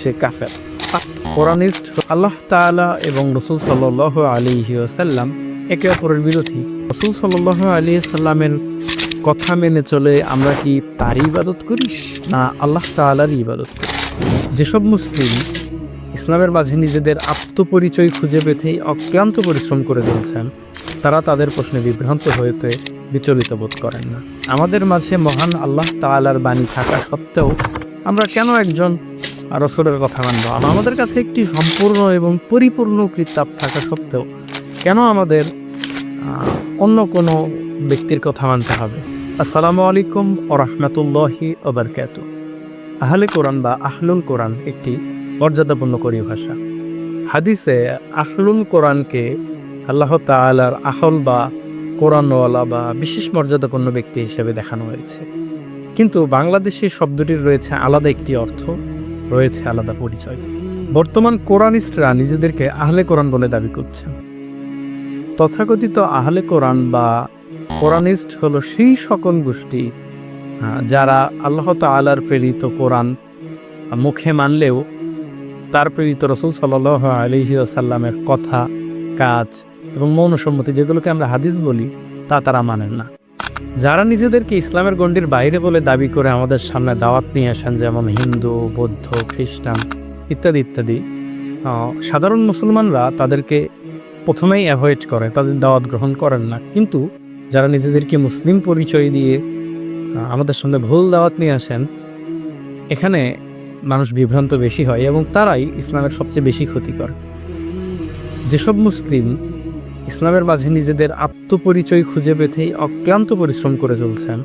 সে কাফের। কোরআনিস্ট, আল্লাহ তাআলা এবং রসুল সাল্লাহ আলী সাল্লাম একে অপরের বিরোধী। রসুল সাল্লাহ আলী সাল্লামের কথা মেনে চলে আমরা কি তারই ইবাদত করি না আল্লাহ তাআলার ইবাদত করি? যেসব মুসলিম ইসলামের মাঝে নিজেদের আত্মপরিচয় খুঁজে পেতেই অক্লান্ত পরিশ্রম করে চলছেন, তারা তাদের প্রশ্নে বিভ্রান্ত হয়েতে বিচলিত বোধ করেন না। আমাদের মাঝে মহান আল্লাহ তাআলার বাণী থাকা সত্ত্বেও আমরা কেন একজন রসুলের কথা মানব। আমাদের কাছে একটি সম্পূর্ণ এবং পরিপূর্ণ কৃতাব থাকা সত্ত্বেও কেন আমাদের অন্য কোনো ব্যক্তির কথা মানতে হবে? আসসালামু আলাইকুম ও রহমতুল্লাহি ওবরকাত আহলে কোরআন বা আহলুল কোরআন একটি মর্যাদাপূর্ণ করি ভাষা। হাদিসে আহলুল কোরআনকে আল্লাহ তাআলার আহল বা কোরআনওয়ালা বা বিশেষ মর্যাদাপূর্ণ ব্যক্তি হিসেবে দেখানো হয়েছে। কিন্তু বাংলাদেশি শব্দটির রয়েছে আলাদা একটি অর্থ। রয়েছে আলাদা পরিচয়। বর্তমান কোরআনিস্টরা নিজেদেরকে আহলে কোরআন বলে দাবি করছেন তথাকথিত আহলে কোরআন বা কোরআনিস্ট হলো সেই সকল গোষ্ঠী যারা আল্লাহ তাআলার প্রেরিত কোরআন মুখে মানলেও তার প্রেরিত রসুল সাল্লাহ আলহি আসাল্লামের কথা, কাজ এবং মৌনসম্মতি যেগুলোকে আমরা হাদিস বলি, তা তারা মানেন না। যারা নিজেদেরকে ইসলামের গণ্ডির বাইরে বলে দাবি করে আমাদের সামনে দাওয়াত নিয়ে আসেন, যেমন হিন্দু, বৌদ্ধ, খ্রিস্টান ইত্যাদি ইত্যাদি সাধারণ মুসলমানরা তাদেরকে প্রথমেই অ্যাভয়েড করে, তাদের দাওয়াত গ্রহণ করেন না। কিন্তু যারা নিজেদেরকে মুসলিম পরিচয় দিয়ে আমাদের সামনে ভুল দাওয়াত নিয়ে আসেন, এখানে মানুষ বিভ্রান্ত বেশি হয় এবং তারাই ইসলামের সবচেয়ে বেশি ক্ষতিকর। যেসব মুসলিম ইসলামের মাঝে নিজেদের আত্মপরিচয় খুঁজে পেতেই অক্লান্ত পরিশ্রম করে চলছেন,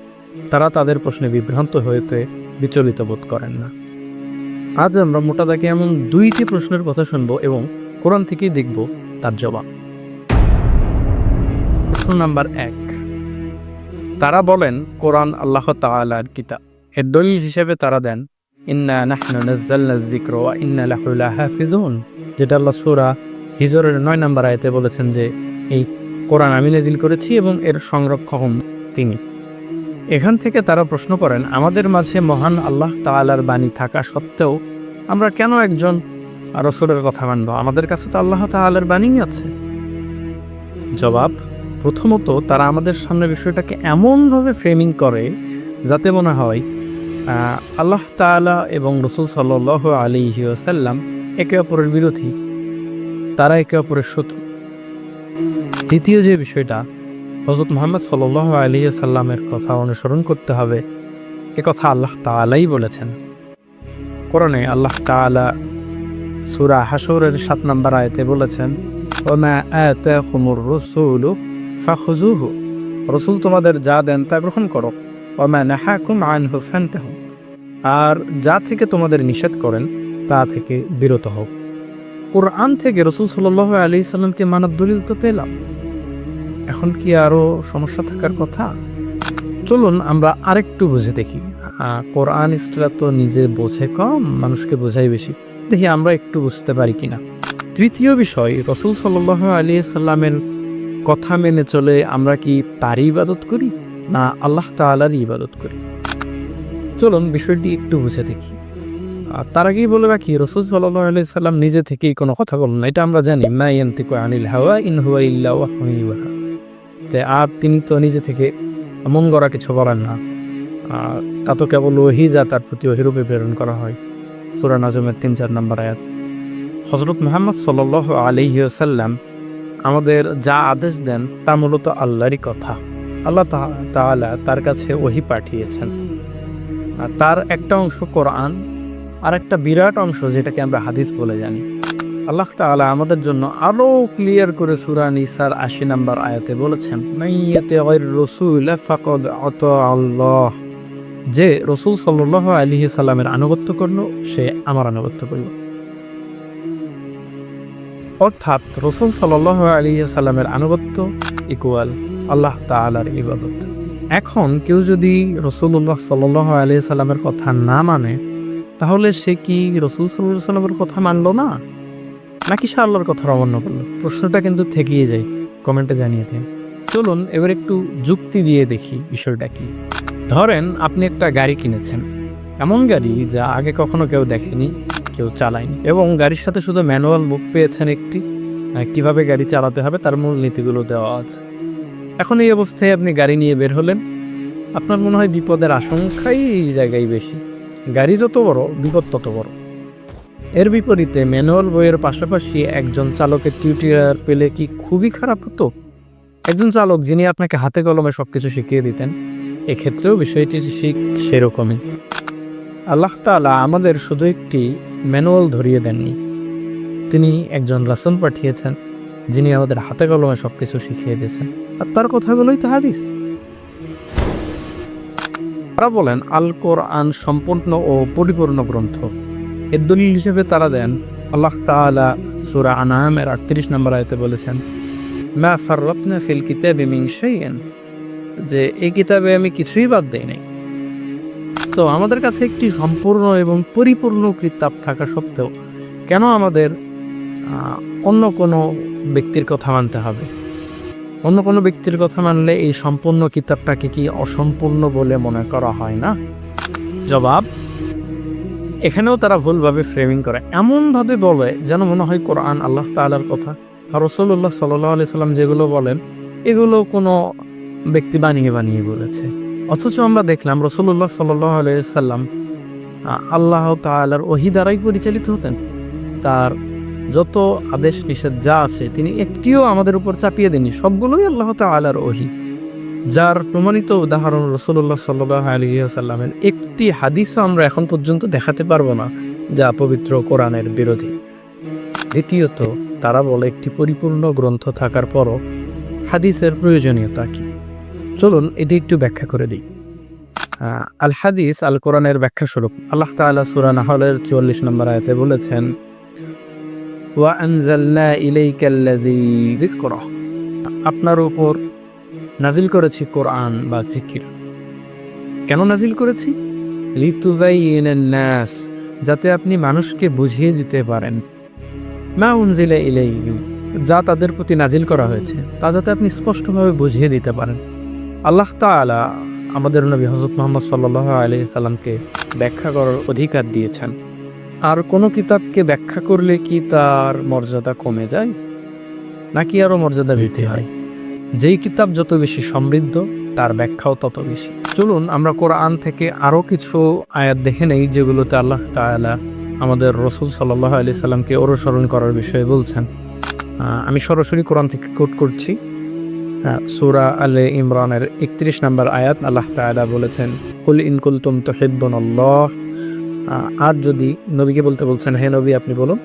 তারা তাদের প্রশ্নে বিভ্রান্ত হয়েতে বিচলিত বোধ করেন না। আজ আমরা মোটা দাগে এমন দুইটি প্রশ্নের কথা শুনব এবং কোরআন থেকেই দেখব তার জবাব। প্রশ্ন নাম্বার এক, তারা বলেন, কোরআন আল্লাহ তাআলার কিতাব। এর দলিল হিসেবে তারা দেন, ইন্না লাহাফিজুন। যেটা আল্লাহ সূরা হিজরের নয় নম্বর আয়তে বলেছেন যে এই কোরআন আমি নাজিল করেছি এবং এর সংরক্ষক তিনি। এখান থেকে তারা প্রশ্ন করেন, আমাদের মাঝে মহান আল্লাহ তাআলার বাণী থাকা সত্ত্বেও আমরা কেন একজন রসুলের কথা মানব? আমাদের কাছে তো আল্লাহ তাআলার বাণী আছে। জবাব, প্রথমত তারা আমাদের সামনে বিষয়টাকে এমনভাবে ফ্রেমিং করে যাতে মনে হয় আল্লাহ তাআলা এবং রসুল সাল্লাহ আলী সাল্লাম একে অপরের বিরোধী। তারা একে অপরের শত্রু। দ্বিতীয় যে বিষয়টা হজরত মোহাম্মদ সাল আলী সাল্লামের কথা অনুসরণ করতে হবে। এ কথা আল্লাহ তাআলাই বলেছেন। কোরআনে আল্লাহ তাআলা সূরা হাসরের সাত নম্বর আয়তে বলেছেন রাসূলু রসুল তোমাদের যা দেন তা গ্রহণ করো। আর যা থেকে তোমাদের নিষেধ করেন, তা থেকে বিরত হোক কোরআন থেকে রসুল সাল্লাহ আলি সাল্লামকে মানব দলিল তো পেলাম। এখন কি আরও সমস্যা থাকার কথা? চলুন আমরা আরেকটু বুঝে দেখি। কোরআন ইস্টরা তো নিজে বোঝে কম, মানুষকে বোঝাই বেশি। দেখি আমরা একটু বুঝতে পারি কিনা। তৃতীয় বিষয়, রসুল সাল্লাহ আলী সাল্লামের কথা মেনে চলে আমরা কি তারই ইবাদত করি, না আল্লাহ তাআলারই ইবাদত করি? চলুন বিষয়টি একটু বুঝে দেখি। আর তার আগেই বলে রাখি, রসুল সাল্লাহ আলি সাল্লাম নিজে থেকেই কোনো কথা বলেন না। এটা আমরা জানি, মা ইয়ান্তিকু আনিল হাওয়া ইন হুয়া ইল্লা ওয়াহয়ুন ইউহা তে আর তিনি তো নিজে থেকে মন গড়া কিছু বলেন না। তা তো কেবল ওহি যা তার প্রতি ওহিরূপে প্রেরণ করা হয়। সুরা নাজমের তিন চার নম্বর আয়াত। হজরত মোহাম্মদ সাল্লাহ আলিহাসাল্লাম আমাদের যা আদেশ দেন তা মূলত আল্লাহরই কথা। আল্লাহ তা- তাআলা তার কাছে ওহি পাঠিয়েছেন। তার একটা অংশ কোরআন আর একটা বিরাট অংশ যেটাকে আমরা হাদিস বলে জানি। আল্লাহ তাআলা আমাদের জন্য আরও ক্লিয়ার করে সূরা নিসার আশি নাম্বার আয়াতে বলেছেন আল্লাহ। যে রসুল সাল্লাহ আলিহি সাল্লামের আনুগত্য করল, সে আমার আনুগত্য করল। অর্থাৎ রসুল সাল্লাহ আলী সাল্লামের আনুগত্য ইকুয়াল আল্লাহ তাআলার ইবাদত। এখন কেউ যদি রসুল্লাহ সাল্লাহ আলী সাল্লামের কথা না মানে তাহলে সে কি রসুল সাল্লামের কথা মানলো না? নাকি সে আল্লাহর কথা অমান্য করল? প্রশ্নটা কিন্তু থেকেই যায়। কমেন্টে জানিয়ে দিন। চলুন এবার একটু যুক্তি দিয়ে দেখি বিষয়টা কি। ধরেন আপনি একটা গাড়ি কিনেছেন। এমন গাড়ি যা আগে কখনো কেউ দেখেনি, কেউ চালায়নি। এবং গাড়ির সাথে শুধু ম্যানুয়াল বুক পেয়েছেন একটি। কীভাবে গাড়ি চালাতে হবে তার মূল নীতিগুলো দেওয়া আছে। এখন এই অবস্থায় আপনি গাড়ি নিয়ে বের হলেন। আপনার মনে হয় বিপদের আশঙ্কাই এই জায়গায় বেশি। গাড়ি যত বড়, বিপদ তত বড়। এর বিপরীতে ম্যানুয়াল বইয়ের পাশাপাশি একজন চালকের টিউটিয়ার পেলে কি খুবই খারাপ হতো? একজন চালক যিনি আপনাকে হাতে কলমে সবকিছু শিখিয়ে দিতেন, এক্ষেত্রেও বিষয়টি ঠিক সেরকমই। আল্লাহ তাআলা আমাদের শুধু একটি ম্যানুয়াল ধরিয়ে দেননি। তিনি একজন রাসুল পাঠিয়েছেন, যিনি আমাদের হাতে কলমে সবকিছু শিখিয়ে দিয়েছেন। আর তার কথাগুলোই তো হাদিস। তারা বলেন, আল কোরআন সম্পূর্ণ ও পরিপূর্ণ গ্রন্থ। এর দলিল হিসেবে তারা দেন, আল্লাহ তাআলা সুরা আনামের আটত্রিশ নম্বর আয়তে বলেছেন, মা ফাররাতনা ফিল কিতাবি শাইইন যে এই কিতাবে আমি কিছুই বাদ দেই নাই। তো আমাদের কাছে একটি সম্পূর্ণ এবং পরিপূর্ণ কিতাব থাকা সত্ত্বেও কেন আমাদের অন্য কোনো ব্যক্তির কথা মানতে হবে? অন্য কোনো ব্যক্তির কথা মানলে এই সম্পূর্ণ কিতাবটাকে কি অসম্পূর্ণ বলে মনে করা হয় না? জবাব, এখানেও তারা ভুলভাবে ফ্রেমিং করে। এমনভাবে বলে যেন মনে হয় কোরআন আল্লাহ তাআলার কথা। রসল্লাহ সাল্লাহ আলি সাল্লাম যেগুলো বলেন, এগুলো কোনো ব্যক্তি বানিয়ে বানিয়ে বলেছে। অথচ আমরা দেখলাম রসল্লাহ সাল্লাহ আলাইসাল্লাম আল্লাহ তালার ওহি দ্বারাই পরিচালিত হতেন। তার যত আদেশ নিষেধ যা আছে, তিনি একটিও আমাদের উপর চাপিয়ে দেননি। সবগুলোই আল্লাহ তালার ওহি। যার প্রমাণিত উদাহরণ রসল্লাহ সাল্লাহ আলিয়াল্লামের একটি হাদিসও আমরা এখন পর্যন্ত দেখাতে পারব না, যা পবিত্র কোরআনের বিরোধী। দ্বিতীয়ত, তারা বলে একটি পরিপূর্ণ গ্রন্থ থাকার পরও হাদিসের প্রয়োজনীয়তা কি? চলুন এটি একটু ব্যাখ্যা করে দিই। আল হাদিস আল কোরআনের ব্যাখ্যা স্বরূপ আল্লাহ তাআলা সূরা নাহলের চুয়াল্লিশ নম্বর আয়াতে বলেছেন ওয়া আপনার উপর নাজিল করেছি কোরআন বা জিকির কেন নাজিল করেছি? নাস, যাতে আপনি মানুষকে বুঝিয়ে দিতে পারেন। মা উনজিলা ইলাইহিম, যা তাদের প্রতি নাজিল করা হয়েছে, তা যাতে আপনি স্পষ্টভাবে বুঝিয়ে দিতে পারেন। আল্লাহ তাআলা আমাদের নবী হজরত মোহাম্মদ সাল্লাহ আলহি সাল্লামকে ব্যাখ্যা করার অধিকার দিয়েছেন। আর কোনো কিতাবকে ব্যাখ্যা করলে কি তার মর্যাদা কমে যায়? নাকি আরও মর্যাদা বৃদ্ধি হয়? যেই কিতাব যত বেশি সমৃদ্ধ, তার ব্যাখ্যাও তত বেশি। চলুন, আমরা কোরআন থেকে আরও কিছু আয়াত দেখে নেই, যেগুলোতে আল্লাহ তাআলা আমাদের রসুল সাল্লাহ আলি সাল্লামকে অনুসরণ করার বিষয়ে বলছেন। আমি সরাসরি কোরআন থেকে কোট করছি। সুরা আলে ইমরানের একত্রিশ নম্বর আয়াত আল্লাহ তাআলা বলেছেন, কুল ইনকুল তুম তো হেব্বন আল্লাহ আর যদি নবীকে বলতে বলছেন, হে নবী, আপনি বলুন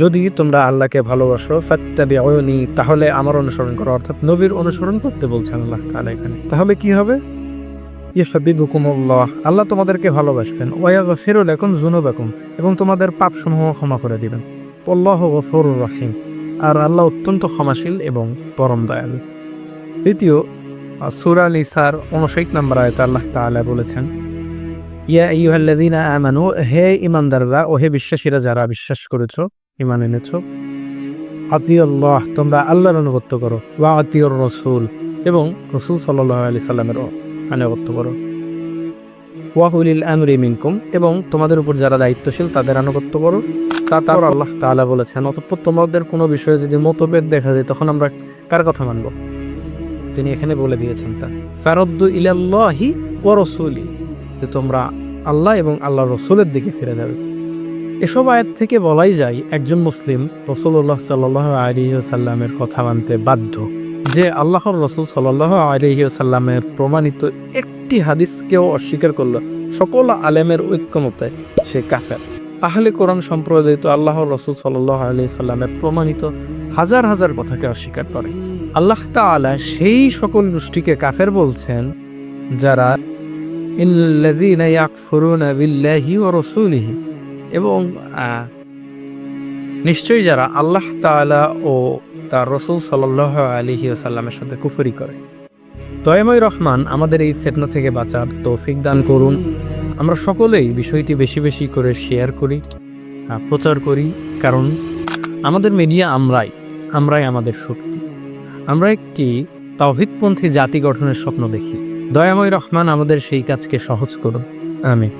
যদি তোমরা আল্লাহকে ভালোবাসো ফাত্তাবি অয়নি তাহলে আমার অনুসরণ করো। অর্থাৎ নবীর অনুসরণ করতে বলছেন আল্লাহ তাআলা এখানে। তাহলে কি হবে? ইহাবিবুকুমুল্লাহ আল্লাহ তোমাদেরকে ভালোবাসবেন। ওয়া ফেরুল এখন জুনুবাকুম এবং তোমাদের পাপ পাপসমূহ ক্ষমা করে দিবেন। আল্লাহ গফুরুর রহিম, আর আল্লাহ অত্যন্ত ক্ষমাশীল এবং পরম দয়ালু। দ্বিতীয় সুরা লিসার উনষাট নম্বর আয়তে আল্লাহ তাআলা বলেছেন ইয়া ইউহাল্লাযীনা আমানু, হে ইমানদাররা ও হে বিশ্বাসীরা যারা বিশ্বাস করেছ ইমান এনেছো, আতিউল্লাহ, তোমরা আল্লাহর আনুগত্য করো, ওয়া আতিউর রসুল এবং রসুল সাল্লাল্লাহু আলাইহি সাল্লামের আনুগত্য করো। ওয়াহুলিল আমরি মিনকুম, এবং তোমাদের উপর যারা দায়িত্বশীল তাদের আনুগত্য করো। তা তারপর আল্লাহ তাআলা বলেছেন, অতঃপর তোমাদের কোনো বিষয়ে যদি মতভেদ দেখা যায়, তখন আমরা কার কথা মানব? তিনি এখানে বলে দিয়েছেন তা। ফারদ্দু ইলাল্লাহি ওয়া রাসূলি, যে তোমরা আল্লাহ এবং আল্লাহ রসুলের দিকে ফিরে যাবে। এসব আয়াত থেকে বলাই যায়, একজন মুসলিম রসুল্লাহ সাল্লাহ আলিহাসাল্লামের কথা মানতে বাধ্য যে আল্লাহর রসুল সাল্লাহ আলিহাসাল্লামের প্রমাণিত একটি হাদিসকেও অস্বীকার করল। সকল আলেমের ঐক্যমতে সে কাফের। আহলে কোরআন সম্প্রদায়িত আল্লাহর রসুল সাল্লাহ আলি সাল্লামের প্রমাণিত হাজার হাজার কথাকে অস্বীকার করে। আল্লাহ তাআলা সেই সকল গোষ্ঠীকে কাফের বলছেন, যারা এবং নিশ্চয়ই যারা আল্লাহ তাআলা ও তার রসুল সাল্লাল্লাহু আলাইহি ওয়াসাল্লামের সাথে কুফরি করে। দয়াময় রহমান, আমাদের এই ফেতনা থেকে বাঁচার তৌফিক দান করুন। আমরা সকলেই বিষয়টি বেশি বেশি করে শেয়ার করি প্রচার করি, কারণ আমাদের মিডিয়া আমরাই আমরাই আমাদের শক্তি। আমরা একটি তাওহিদপন্থী জাতি গঠনের স্বপ্ন দেখি। দয়াময় রহমান আমাদের সেই কাজকে সহজ করুন। আমি